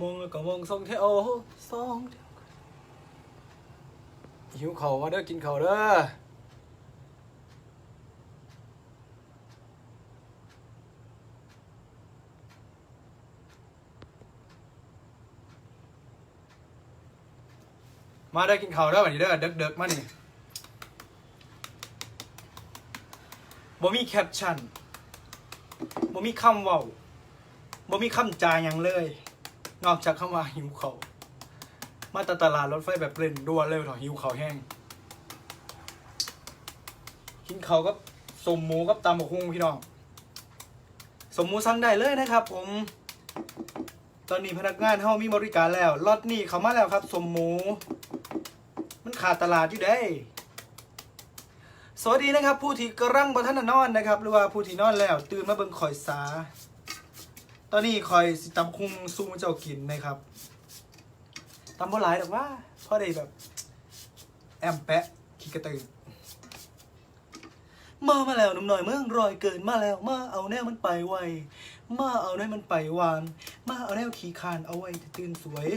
มองแล้วก็มองสองแถวสองแถวหิวเขาว่าเด้อกินเขาวเด้อมาได้อกินเขาวเด้อวันนี้เด้อเด็กๆมานี่บ่มีแคปชั่นบ่มีคำเว้าบ่มีคำจาหยังเลย นอกจากคำว่าหิวเขา มาแตตลาดรถไฟแบบเร่งด่วนเลยเถอหิวเขาแห้ง กินเขากับสมหมูกับตำบักหุ่งพี่น้อง สมหมูสั่งได้เลยนะครับผม ตอนนี้พนักงานเฮามีบริการแล้วรถนี่เขามาแล้วครับ สมหมู มันขาดตลาดอยู่ได้สวัสดีนะครับ ผู้ที่กำลังบนท่านนอนนะครับ หรือว่าผู้ที่นอนแล้ว ตื่นมาเบิ่งข่อยสา ตอนนี้คอยสิตำคุงซูเจ้ากินนะครับตำบ่หลายดอกว่าพราะได้แบบ แอมแปะขี้กระตือมามาแล้วนุ่มหน่อยเมืองรอยเกินมาแล้ว มาเอาแนวมันไปไวมาเอาแนวมันไปหวาน มาเอาแนวขี้คานเอาไว้ตื่นสวย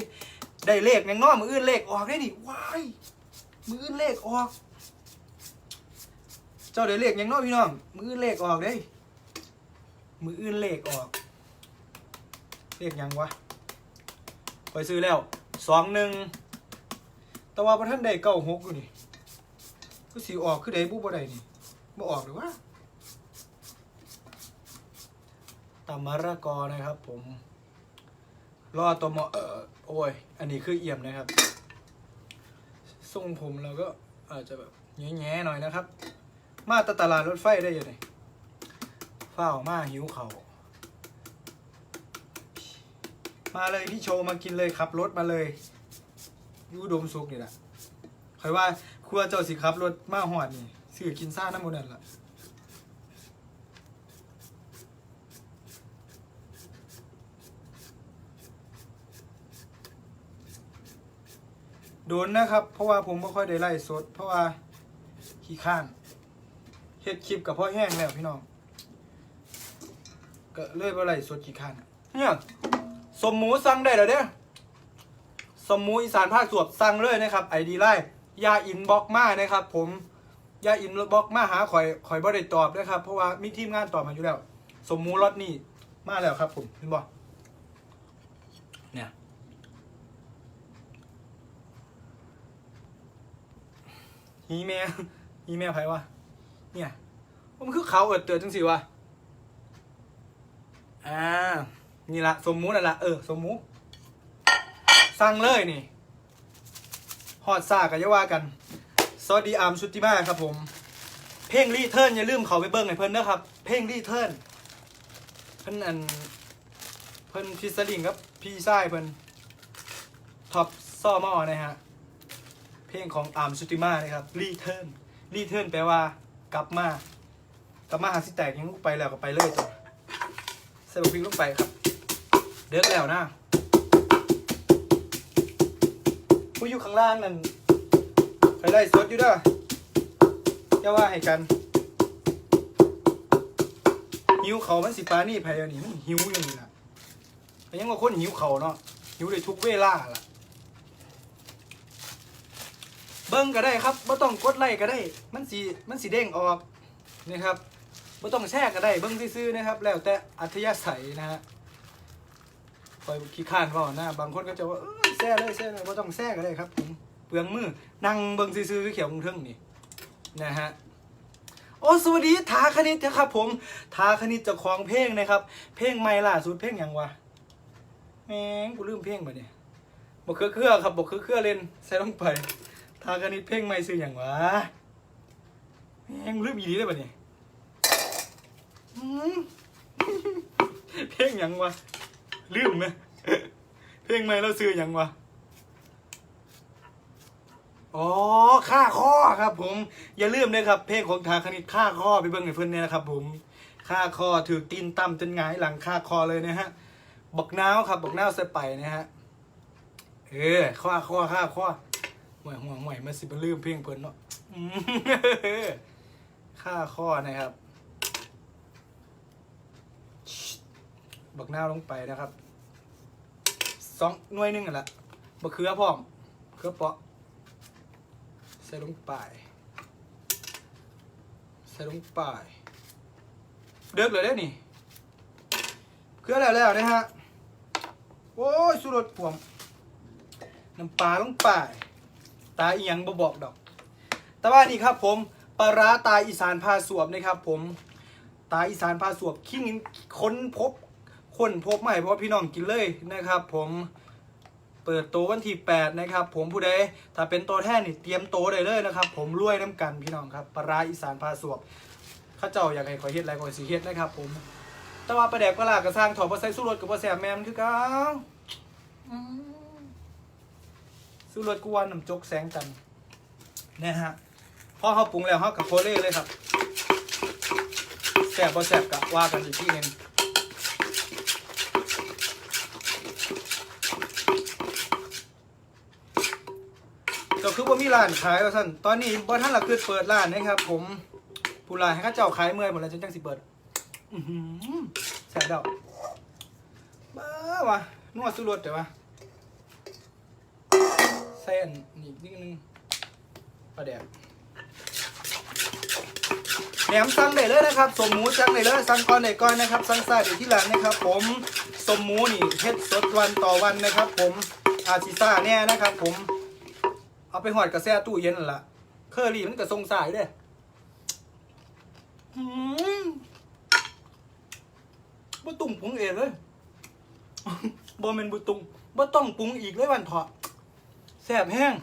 ได้เลขแงงอมืออื่นเลขออกได้ดิว้ายมืออื่นเลขออก เจ้าได้เลขยังนอพี่น้องมืออื่นเลขออกเด้ยมืออื่นเลขออก เรียกยังวะไปซื้อแล้วสองหนึ่งแต่ว่าพระท่านได้เก้าหกอยู่นี่ก็สีออกคือได้บุบ่ได้นี่บ่ออกหรือวะตามมะระกอนะครับผมรอตัวมอเออโอ้ย อันนี้คือเอี่ยมนะครับทรงผมเราก็อาจจะแบบแง่ๆหน่อยนะครับ มาตตลาดรถไฟได้ยังไงเฝ้ามาหิวเขาว มาเลยพี่โชว์มากินเลยขับรถมาเลยยูดมสุกนี่แหละใครว่าครัวเจ้าสิขับรถมาหอดนี่สื่อกินซ่าน้ำมันนั่นละโดนนะครับ เพราะว่าผมไม่ค่อยได้ไล่สด เพราะว่าขี้ข้านเฮ็ดคลิปกับพ่อแห้งแล้วพี่น้องก็เลยว่าไล่สดขี้ข้านเนี่ย สมหมูสั่งได้แล้วเด้อสมหมูอีสานภาคสวบสั่งเลยนะครับไอดีไลยาอินบ็อกมานะครับ ผมยาอินบ็อกมาหาข่อยข่อยบ่ได้ตอบนะครับ เพราะว่ามีทีมงานตอบมาอยู่แล้ว สมหมูรถนี่มาแล้วครับ ผมเห็นบ่เนี่ยฮีแม่ฮีแม่ไผวะเนี่ยมันคือเขาเอิดเตือนจังสิวะอ่า นี่ละสมมุตินั่นละเออ สมมุติสั่งเลยนี่ฮอดซากันยาว่ากัน สวัสดีอาร์มชุติมาครับผม เพลงรีเทิร์นอย่าลืมเขาไปเบิ้งให้เพิ่นนะครับ เพลงรีเทิร์นเพิ่นอัน เพิ่นฟิสซลิงกับพี่ชายเพิ่นท็อปซ่อมอนะฮะ เพลงของอาร์มชุติมานะครับรีเทิร์นรีเทิร์นแปลว่ากลับมากลับมาหาสิแตกยังไปแล้วก็ไปเลยจ้ะใส่บุกพริกลงไปครับ เดือดแล้วนะผู้อยู่ข้างล่างนั่นไปไล่สดอยู่เด้อจะว่าให้กัน หิวเขามันสิปานี่ไผอันนี้มันหิวอย่างนี้ล่ะแต่ยังว่าคนหิวเขาเนาะหิวได้ทุกเวลาล่ะ เบิ้งก็ได้ครับไม่ต้องกดไลค์ก็ได้ มันสีมันสีเด้งออกนี่ครับไม่ต้องแช่ก็ได้เบิ้งซื่อๆนะครับ แล้วแต่อัธยาศัยนะฮะ คอยขี้ข้านเว่านะบางคนก็จะว่าเออแช่เลยแช่เลยไม่ต้องแช่ก็ได้ครับผมเปลืองมือนั่งเบิ้งซื่อๆเขียวกรุงเทิงนี่นะฮะโอ้สวัสดีทาคณิตนะครับ ผมทาคณิตจะคลองเพลงนะครับ เพลงใหม่ล่าสุดเพลงอย่างวะแม่งกูลืมเพลงไปเนี่ยบอกเครือเครือครับบอกเครือเครือเล่นใส่ลงไปทาคณิตเพลงใหม่ซื้ออย่างวะแม่งลืมอีดีได้ปะเนี่ยเพลงยังวะ ลืมไหมเพลงใหม่เราซื้อหยังวะอ๋อค่าข้อครับ ผม อย่าลืมเลยครับ เพลงของทางคณิตค่าข้อไปเบิ่งให้เพื่อนเนี่ยนะครับ ผมค่าข้อถือตีนต่ำจนหงายหลังค่าคอเลยนะฮะบอกน้าวครับบอกน้าวใส่ไปนะฮะเออข้อข้อค่าข้อห่วยห่วยห่วยมาสิบลืมเพลงเพิ่นเนาะค่าข้อนะครับ บักหน้าวลงไปนะครับสองหน่วยหนึงอะละบะเขือพร้อมเขือเปาะใส่ลงไปใส่ลงไปเดิกเลยได้นี่เขือแล้วแล้วนะฮะโอ้ยสุรสพวงน้ำปลาลงไปตาอียงบ่บอกดอก แต่ว่านี่ครับผมปลาร้าตาอีสานพาสวบนะครับผมตาอีสานพาสวบขี้งินค้นพบ ค้นพบใหม่เพราะพี่น้องกินเลยนะครับ ผมเปิดโตวันที่8นะครับผมผู้ใดถ้าเป็นตัวแท้นี่เตรียมโตได้เลยนะครับ ผมรวยน้ำกันพี่น้องครับปลาอีสานพาสวบข้าเจ้าอยากให้ขอเฮ็ดอะไรขอสิเฮ็ดนะครับ ผม แต่ว่าประแดกปลาร้ากระสร้างถอดบ่ใส่สู้รสกับบ่แซ่บแม่มคือเกันสู้รสกูวันน้ำจกแสงจันนะฮะพอเขาปรุงแล้วเขากับโคเล่เลยครับแสบบ่แสบกะว่ากันอีกที่นึง ก็คือว่ามีร้านขายว่าสั่นตอนนี้บ่ท่านหละคือเปิดร้านนะครับ ผมผู้ร้านให้เข้าเจ้าขายเมื่อยหมดแล้วจังจังสิเปิดอือหือแสบดอกบ้าวะนวดสุรสเดี๋ยววะใส่อันนี่นิดนึงปลาแดกแหนมสั่งได้เลยนะครับสมหมูสั่งได้เลยสั่งก่อนได้ก่อนนะครับสั่งซ่าเดี๋ยวที่หลังนะครับ ผมสมหมูนี่เฮ็ดสดวันต่อวันนะครับ ผมอาชิซ่าแน่นะครับ ผม เอาไปหอดกระแสตู้เย็นนั่นละเคอรี่มันก็ทรงสายเด้อหืมบ่ตุ่มปรุงเองเลยบ่แม่นบ่ตุ่มบ่ต้องปรุงอีกเลยวันเถาะแซ่บแห้ง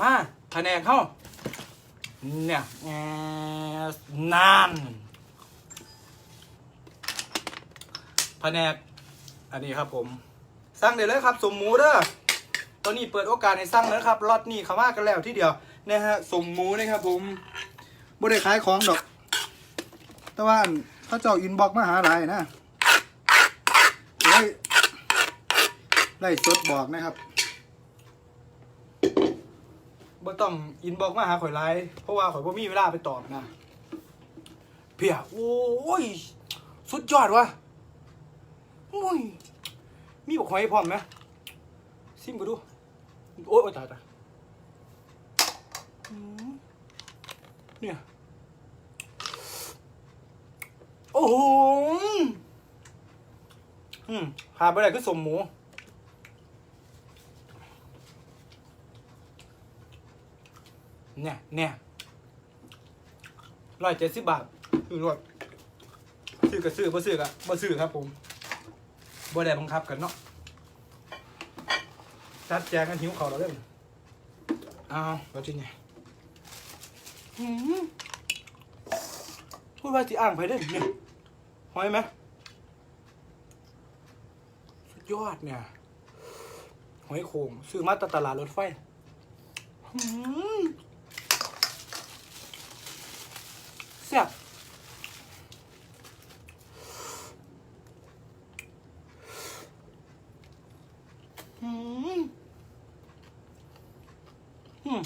มาแผนกเข้า เนี่ยนานแผนก อันนี้ครับผม สั่งได้เลยครับ สมหมูเด้อ ตอนนี้เปิดโอกาสให้สั่งแล้วครับล็อตนี้เขามากันแล้วที่เดียวนะฮะสมหมูนะครับผมบ่ได้ขายของดอก แต่ว่าเขาเจ้าอินบ็อกมาหาหลายนะไล่ไล่สดบอกนะครับบ่ต้องอินบอกมาหาข่อยไลน์เพราะว่าข่อยบ่มีเวลาไปตอบนะ เพียโอ้ย สุดยอดวะโอ้ยมีบอกหอยพร้อมไหมซิมก็ดู โอ้ยโอ้ยตายตายอืมเนี่ย โอ้โหอืมหาไปไหนก็สมหมูเนี่ยเนี่ยร้อยเจ็ดสิบบาทคือรถซื้อก็ซื้อบ่ซื้อก็บ่ซื้อครับผมบ่ได้บังคับกันเนาะ จัดแจงกันหิวเขาวแล้วเด้อเอาแล้วจริงไงหืมพูดว่าสิอ่างไปได้อเนี่ยหอยไหมสุดยอดเนี่ย หอยโขงซื้อมาจากตลาดรถไฟหืมแซ่บอืมอืม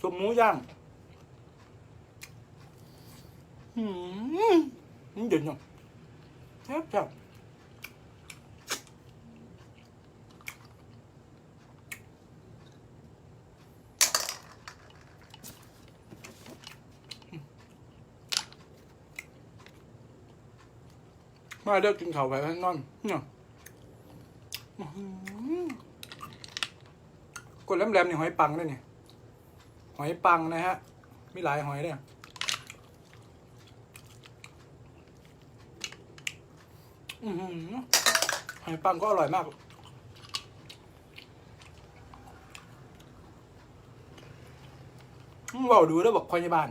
สมหมู ย่างอืมมันเด่นจังแซ่บแซ่บมาเลิกกินข้าวไปแล้วนอนเนี่ยกดแหลมๆนี่หอยปังด้วยเนี่ย หอยปังนะฮะ มีหลายหอยเลยอือหือหอยปังก็อร่อยมากอืมเว่าดูแล้วบอกพยาบาล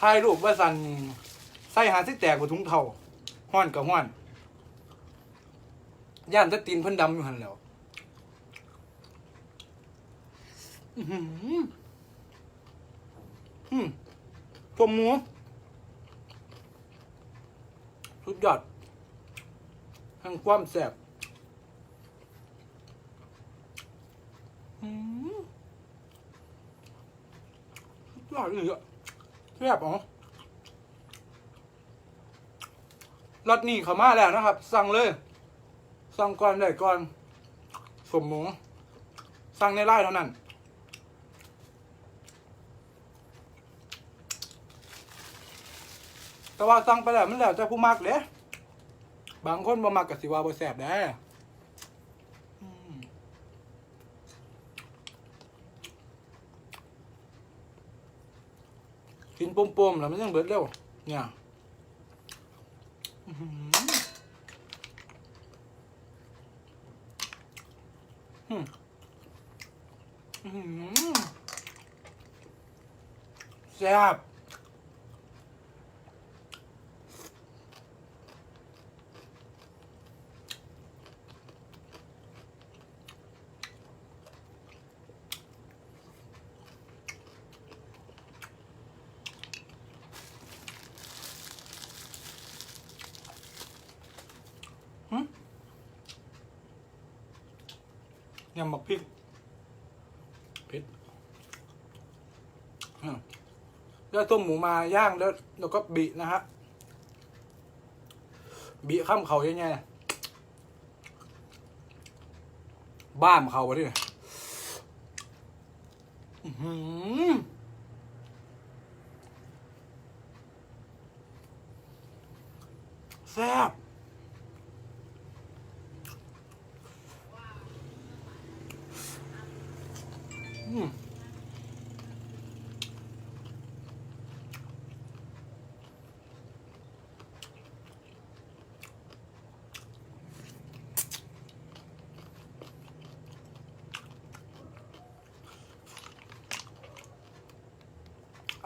ถ่ายรูปว่าสันใส่หาซิแตกกว่าถุงเท่าห้อนกับห้อน ย่านตะตีนเพิ่นดำอยู่หันแล้ว อือหืออืมตัวหมูสุดยอดทั้งความแซ่บอืมสุดยอดเลยอะแซ่บอ๋อรถนี่เขามาแล้วนะครับ สั่งเลย สั่งก่อนได้ก่อนสมหมูสั่งในไลน์เท่านั้น แต่ว่าสั่งไปแล้วมันแล้วแต่ผู้มักเด้บางคนบ่มักก็สิว่าบ่แซ่บได้กินปมๆแล้วมันยังเบิดเร็วเนี่ยอื้อหืออืมแซ่บ ยำหมักพริกเผ็ดอืมแล้วต้มหมูมาย่างแล้วแล้วก็บีนะฮะบีข้ามเขายังไงบ้ามเขาวะดิอื้อหือแซ่บ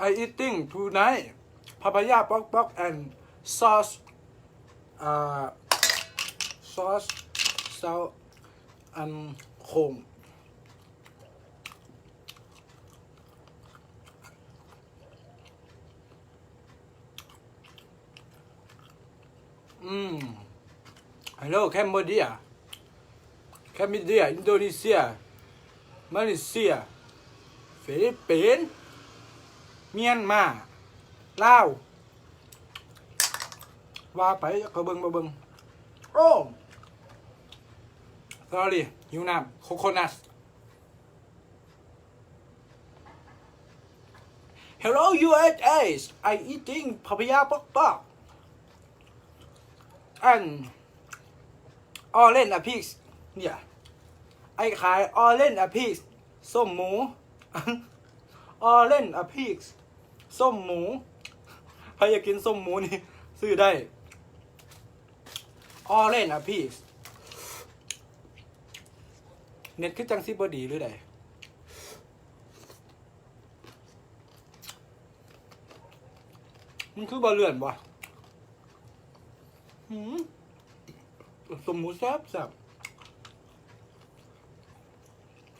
ไอ eating tonight papaya pok pok and sauce uh sauce salt and โคงอืม Hello Cambodia Cambodia Indonesia Malaysia ฟิลิปปินส์ เมียนมาลาวว่าไปก็เบิงมาเบิงโอ้ sorry หิวน้ำโคโคนัท Hello USA I eating papaya pok pok and orange a piece เนี่ยไอขาย orange a piece ส้มหมู orange a piece ส้มหมูใครอยากกินส้มหมูนี่ ซื้อได้ orange a piece เน็ตคือจังซิบอดีหรือไดมันคือบอเลื่อนวะหืมสมหมูแซ่บแซ่บ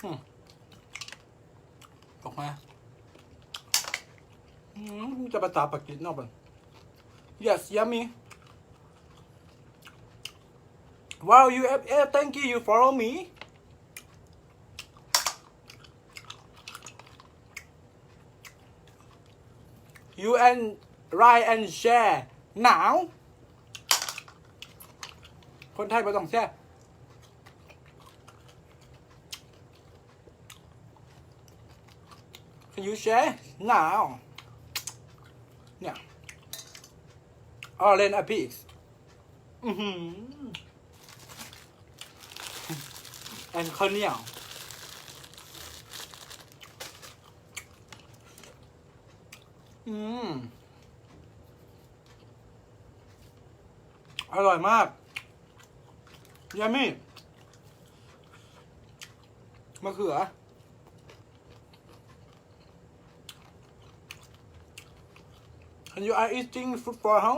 หืมออกมา อืมจะภาษาปากีสถานบ้าง yes yummy wow you have eh, thank you you follow me you and write and share now คนไทยไม่ต้องแช่ Can you share now อ้อเล่นอะพี่อีกอื้อหือแอนข้าเนียอืม อร่อยมากยามี่มะเขือ Can you are eating food for how?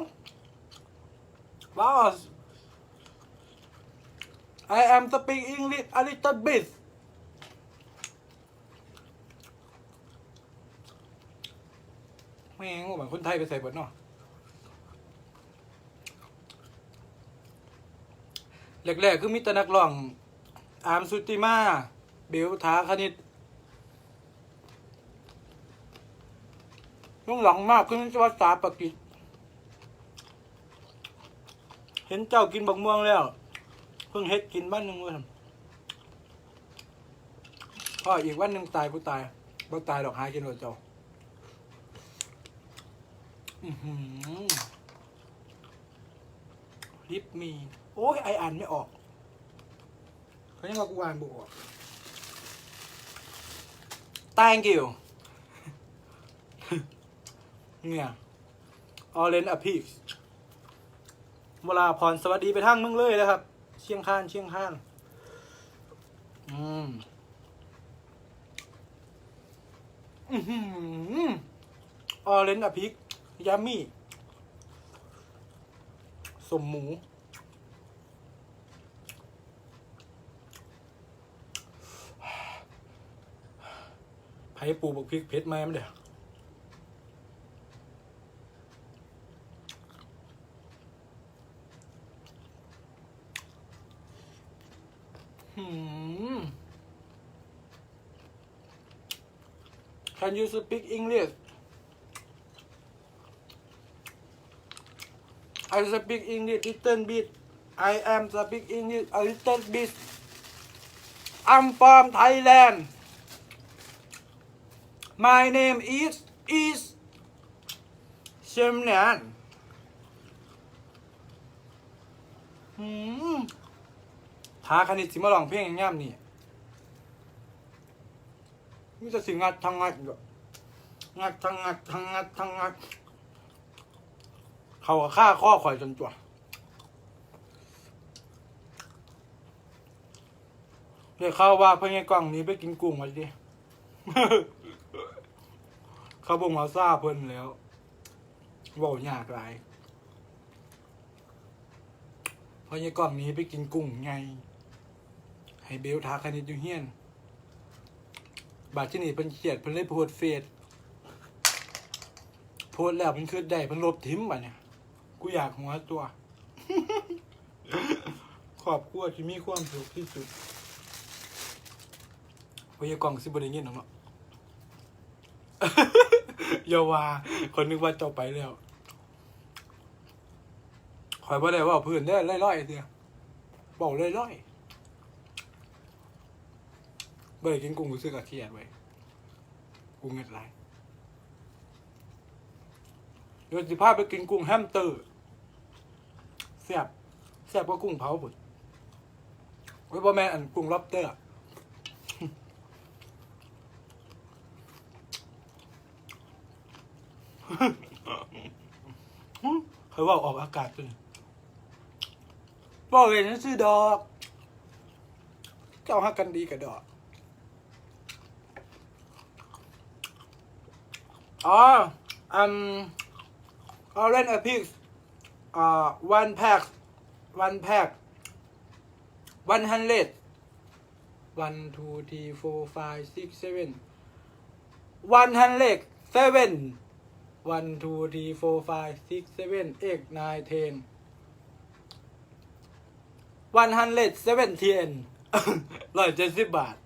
Wow. I am speaking English a little bit. แม่งเหมือนคนไทยไปใส่เบิดเนาะแรกๆคือมิตรนักร้อง อาร์มสุติมา เบลถาคณิตช่งหลังมากขึ้นภาษาปากีส เห็นเจ้ากินบักม่วงแล้ว เพิ่งเฮ็ดกินบ้านหนึ่งเว้ยพ่ออีกวันหนึ่งตายกูตายบ่ตายดอกหากินโดดเจ้าลิปมี โอ้ยไออ่านไม่ออกเขายังว่ากูอ่านบ่ออก thank you เนี่ย orange a piece เวลาพรสวัสดีไปทางมึงเลยนะครับ เชียงคานเชียงคานอืมอือหืออเรนจ์อพิกยามี่สมหมูไผ่ปูบักพริกเผ็ดไหมมันเดี๋ยว Can you speak English? I speak English little bit. I am speak English a little bit. I'm from Thailand. My name is is เชมเนียนหืมหาคณิตสิมาลองเพลงอย่างงามนี่ นี่จะสิงัดทางงัดอยู่งัดทางงัดทางงัดทางงัด เขาก็ฆ่าข้อข่อยจนตัวเดี๋ยวเข้าว่าเพื่อนไงกล่องนี้ไปกินกุ้งมาดิเขาบอกมาซาเพิ่นแล้วบอกยากหลายเพราะไงกล่องนี้ไปกินกุ้งไง ให้เบลทาคณิตอยู่เฮียน บาดที่นี่เพิ่นเขียดเพิ่นเลยโพสเฟซโพสแล้วเพิ่นคือได้เพิ่นลบทิมบ่เนี่ยกูอยากหัวตัว ขอบครัวที่มีความสุขที่สุดพยากล่องสิบได้ยินหรอกเนาะยาวาคนนึกว่าเจ้าไปแล้วคอยบ่ได้ว่าเพื่อนได้อล่อยๆเดียวบอกล่อยๆ บ่ได้กินกุ้งกูซื้อกับเทียดไว้กูเงิดไรเดี๋ยวสิพาไปกินกุ้งแฮมสเตอร์แซ่บแซ่บกว่ากุ้งเผาพุ่นไว้บ่แม่อันกุ้งล็อบสเตอร์เขาบอกออกอากาศเลยบอกเลยนั่นซื้อดอก เจ้าฮักกันดีกับดอก อ๋ออืมเอาเล่นอพิกอ่า one pack one pack one hundred one two three four five six seven one hundred seven one two three four five six seven eight nine ten one hundred seventeen ร้อยเจ็ดสิบบาท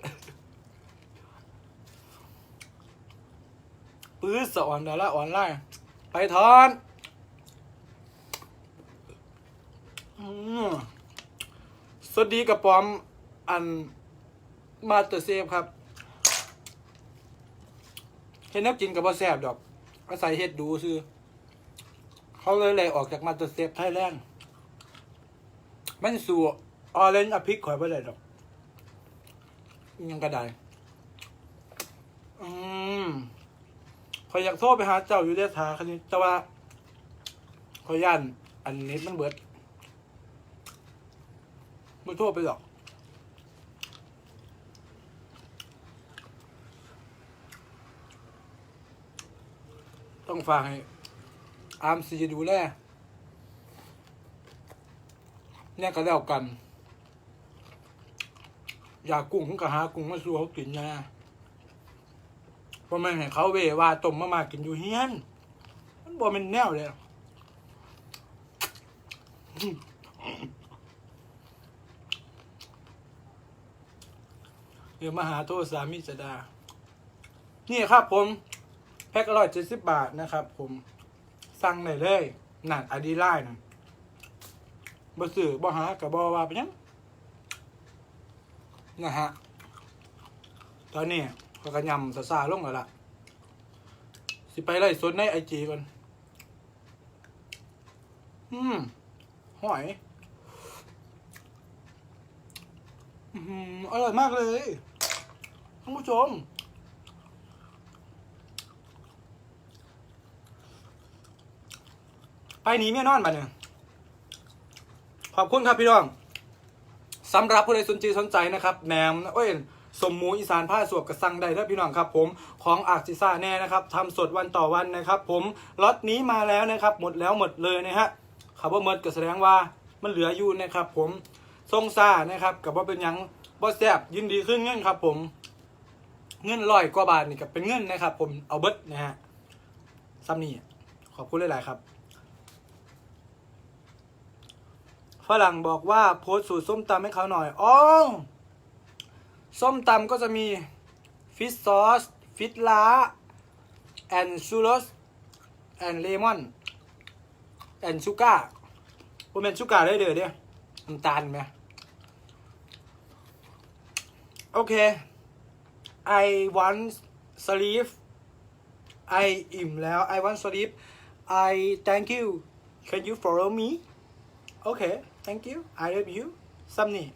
ปื้อสอนดาราออนไลน์ไปทอนอืมสวัสดีกับปอมอันมาเตอร์เซฟครับ เห็นนักกินกับบะแซบดอก อาศัยเฮ็ดดูซื้อ เขาเลยเลยออกจากมาเตอร์เซฟไทยแลนด์มันสู่ออเรนจ์อพิกข่อยไปเลยดอก ยังกระไดอืม ข่อยอยากโทรไปหาเจ้าอยู่เดทาคันนี้ แต่ว่าข่อยย่านอันนี้มันเบิดไม่โทรไปหรอกต้องฝากให้อามซีดูแลเนี่ยก็แล้วกัน อยากกุ้งก็หากุ้งมาสู่เขากินนะ เพราะมันเห็นเขาเวว่าต้มมามากินอยู่เฮียน มันบ่เป็นแนวเลยเดี๋ยวมาหาโทษสามีจะดา นี่ครับผม แพ็คอร่อยเจ็ดสิบบาทนะครับผม สั่งได้เลยนั่นอดีไลน์นะบ่ซื้อบ่หากับบ่ว่าไปยังนะฮะ ตอนนี้ ก็กระยำซาซาลงแล้วล่ะ สิไปไล่สดในไอจีก่อน อืมหอย อืมอร่อยมากเลยท่านผู้ชมไปนีเมียนอนมาเนี่ยขอบคุณครับพี่น้องสำหรับผู้ใดสนใจสนใจนะครับแหนมเอ้ย สมหมูอีสานผ้าสวบกระสังใดเด้อพี่น้องครับผมของอาร์ซิซ่าแน่นะครับทำสดวันต่อวันนะครับ ผมล็อตนี้มาแล้วนะครับหมดแล้วหมดเลยนะฮะคำว่าหมดก็แสดงว่ามันเหลืออยู่นะครับ ผมทรงซานะครับกับว่าเป็นยังบ่แซบยินดีขึ้นเงินครับ ผมเงินร้อยกว่าบาทนี่ก็เป็นเงินนะครับ ผมเอาเบิร์ดนะฮะซ้ำนี่ขอบคุณหลายๆครับฝรั่งบอกว่าโพสต์สูตรส้มตำให้เขาหน่อยอ๋อ ส้มตำก็จะมีฟิชซอสฟิตลาแอนชูรสแอนเลมอนแอนชูการ์ผมเป็นชูการ์ได้เด้อเดียวน้ำตาลไหมโอเค I want sleep I อิ่มแล้ว I want sleep I thank you can you follow me Okay, thank you. I love you. ซัมนี่